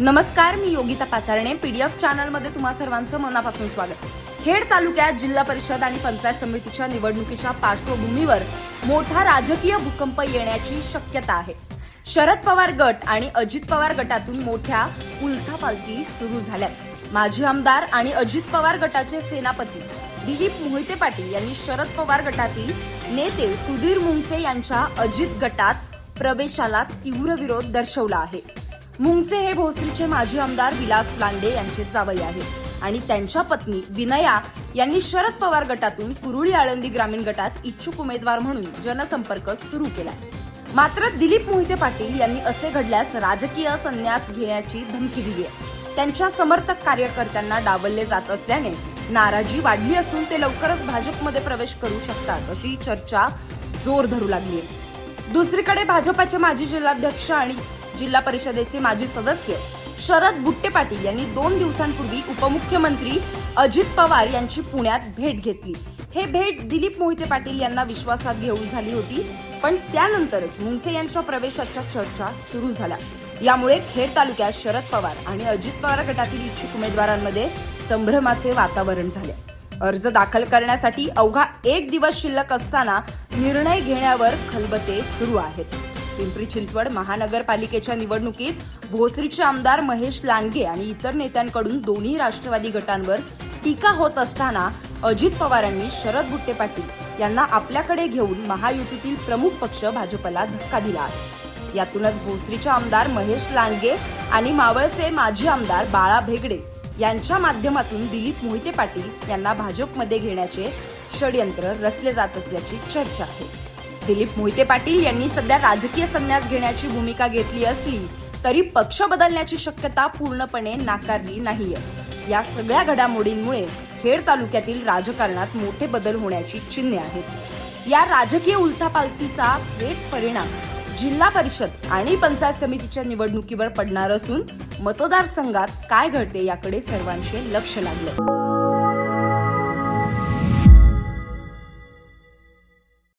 नमस्कार मी योगिता पाचारणे पीडीएफ चॅनलमध्ये तुम्हा सर्वांचं मनापासून स्वागत. खेड तालुक्यात जिल्हा परिषद आणि पंचायत समितीच्या निवडणुकीच्या पार्श्वभूमीवर मोठा राजकीय भूकंप येण्याची शक्यता आहे. शरद पवार गट आणि अजित पवार गटातून मोठ्या उलथापालथी सुरू झाल्यात. माजी आमदार आणि अजित पवार गटाचे सेनापती दिलीप मोहिते पाटील यांनी शरद पवार गटातील नेते सुधीर मुंगसे यांच्या अजित गटात प्रवेशाला तीव्र विरोध दर्शवला आहे. मुंगसे हे भोसरीचे माजी आमदार विलास लांडे यांचे जावई आहेत. आणि त्यांच्या पत्नी विनया यांनी शरद पवार गटातून कुरुळी आळंदी ग्रामीण गटात इच्छुक उमेदवार म्हणून जनसंपर्क सुरू केलाय. मात्र दिलीप मोहिते पाटील यांनी असे घडल्यास राजकीय संन्यास घेण्याची धमकी दिली आहे त्यांच्या समर्थक कार्यकर्त्यांना डावलले जात असल्याने नाराजी वाढली असून ते लवकरच भाजपमध्ये प्रवेश करू शकतात अशी चर्चा जोर धरू लागली आहे दुसरीकडे भाजपाचे माजी जिल्हाध्यक्ष आणि जिल्हा परिषदेचे माजी सदस्य शरद बुट्टे पाटील यांनी दोन दिवसांपूर्वी उपमुख्यमंत्री अजित पवार यांची पुण्यात भेट घेतली. हे भेट दिलीप मोहिते पाटील यांना विश्वासात घेऊन झाली होती पण त्यानंतरच मुंसे यांच्या प्रवेशाच्या चर्चा सुरू झाल्या. यामुळे खेड तालुक्यात शरद पवार आणि अजित पवार गटातील इच्छुक उमेदवारांमध्ये संभ्रमाचे वातावरण झाले. अर्ज दाखल करण्यासाठी अवघा एक दिवस शिल्लक असताना निर्णय घेण्यावर खलबते सुरू आहेत. पिंपरी चिंचवड महानगरपालिकेच्या निवडणुकीत भोसरीचे आमदार महेश लांडगे आणि इतर नेत्यांकडून दोन्ही राष्ट्रवादी गटांवर टीका होत असताना अजित पवारांनी शरद बुट्टे पाटील यांना आपल्याकडे घेऊन महायुतीतील प्रमुख पक्ष भाजपला धक्का दिला. आहे यातूनच भोसरीचे आमदार महेश लांडगे आणि मावळचे माजी आमदार बाळा भेगडे यांच्या माध्यमातून दिलीप मोहिते पाटील यांना भाजपमध्ये घेण्याचे षडयंत्र रचले जात असल्याची चर्चा आहे. दिलीप मोहिते पाटील यांनी सध्या राजकीय संन्यास घेण्याची भूमिका घेतली असली तरी पक्ष बदलण्याची शक्यता पूर्णपणे नाकारली नाहीये. या सगळ्या घडामोडींमुळे खेड तालुक्यातील राजकारणात मोठे बदल होण्याची चिन्हे आहेत. या राजकीय उलथापालथीचा थेट परिणाम जिल्हा परिषद आणि पंचायत समितीच्या निवडणुकीवर पडणार असून मतदारसंघात काय घडते याकडे सर्वांचे लक्ष लागलं.